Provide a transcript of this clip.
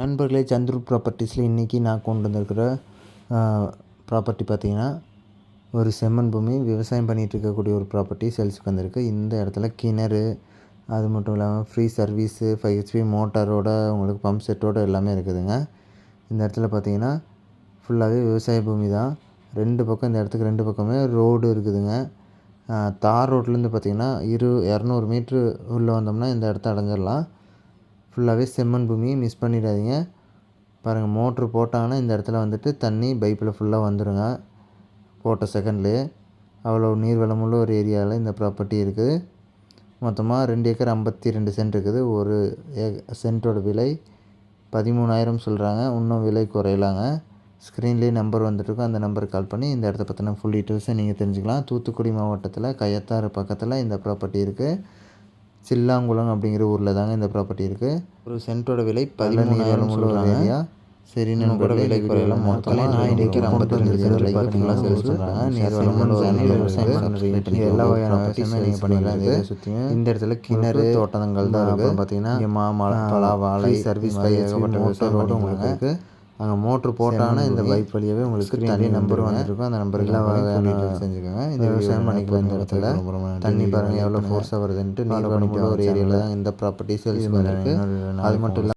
நண்பர்களே சந்துரு ப்ராப்பர்ட்டிஸில் இன்றைக்கி நான் கொண்டு வந்திருக்கிற ப்ராப்பர்ட்டி பார்த்தீங்கன்னா ஒரு செம்மண் பூமி விவசாயம் பண்ணிகிட்டு இருக்கக்கூடிய ஒரு ப்ராப்பர்ட்டி சேல்ஸுக்கு வந்திருக்கு. இந்த இடத்துல கிணறு அது மட்டும் இல்லாமல் ஃப்ரீ சர்வீஸு ஃபைவ் ஹெச்பி மோட்டாரோட உங்களுக்கு பம்ப் செட்டோடு எல்லாமே இருக்குதுங்க. இந்த இடத்துல பார்த்தீங்கன்னா ஃபுல்லாகவே விவசாய பூமி தான். ரெண்டு பக்கம் இந்த இடத்துக்கு ரெண்டு பக்கமே ரோடு இருக்குதுங்க. தார் ரோட்லேருந்து பார்த்தீங்கன்னா இரு இரநூறு மீட்ரு உள்ளே வந்தோம்னா இந்த இடத்த அடைஞ்சிடலாம். ஃபுல்லாகவே செம்மண் பூமி மிஸ் பண்ணிடாதீங்க. பாருங்கள் மோட்ரு போட்டாங்கன்னா இந்த இடத்துல வந்துட்டு தண்ணி பைப்பில் ஃபுல்லாக வந்துடுங்க போட்ட செகண்ட்லேயே அவ்வளோ நீர் வளமுள்ள ஒரு ஏரியாவில் இந்த ப்ராப்பர்ட்டி இருக்குது. மொத்தமாக ரெண்டு ஏக்கர் ஐம்பத்தி ரெண்டு சென்ட் இருக்குது. ஒரு ஏ சென்ட்டோட விலை பதிமூணாயிரம் சொல்கிறாங்க இன்னும் விலை குறையலாங்க. ஸ்க்ரீன்லேயே நம்பர் வந்துட்டுருக்கும் அந்த நம்பருக்கு கால் பண்ணி இந்த இடத்த பற்றின ஃபுல் டீட்டெயில்ஸை நீங்கள் தெரிஞ்சுக்கலாம். தூத்துக்குடி மாவட்டத்தில் கயத்தாறு பக்கத்தில் இந்த ப்ராப்பர்ட்டி இருக்குது சில்லாங்குளம் அப்படிங்கிற ஊரில் தாங்க இந்த ப்ராப்பர்ட்டி இருக்குது ஒரு சென்ட்டோட விலை பதிமூணாயிரம் சொல்கிறாங்க சரி கூட விலை குறையலாம் மொத்தமாக நான் இன்றைக்கி ஐம்பத்தி ரெண்டு சென்ட் ஃபுல்லாக சேல்ஸ் பண்ணுறாங்க எல்லா வகையான நீங்கள் பண்ணிக்கலாம் இதை சுற்றியும் இந்த இடத்துல கிணறு தோட்டங்கள் தான் இருக்குது பார்த்தீங்கன்னா மாமழை பலா வாழை சர்வீஸ் ஏகப்பட்ட உங்களுக்கு இருக்குது அங்கே மோட்ரு போட்டாங்கன்னா இந்த பைப் வழியாகவே உங்களுக்கு தனி நம்பர் வந்துருக்கும். அந்த நம்பருக்கு எல்லா வகையான செஞ்சுக்கோங்க. இந்த விவசாயம் பண்ணிக்கலாம் இந்த இடத்துல. தண்ணி பாருங்கள் எவ்வளோ ஃபோர்ஸாக வருதுன்ட்டு நீர் வளமுள்ள ஒரு ஏரியாவில் தான் இந்த ப்ராப்பர்ட்டி சேல்ஸ் பண்ணிருக்கு அது மட்டும் இல்லாமல்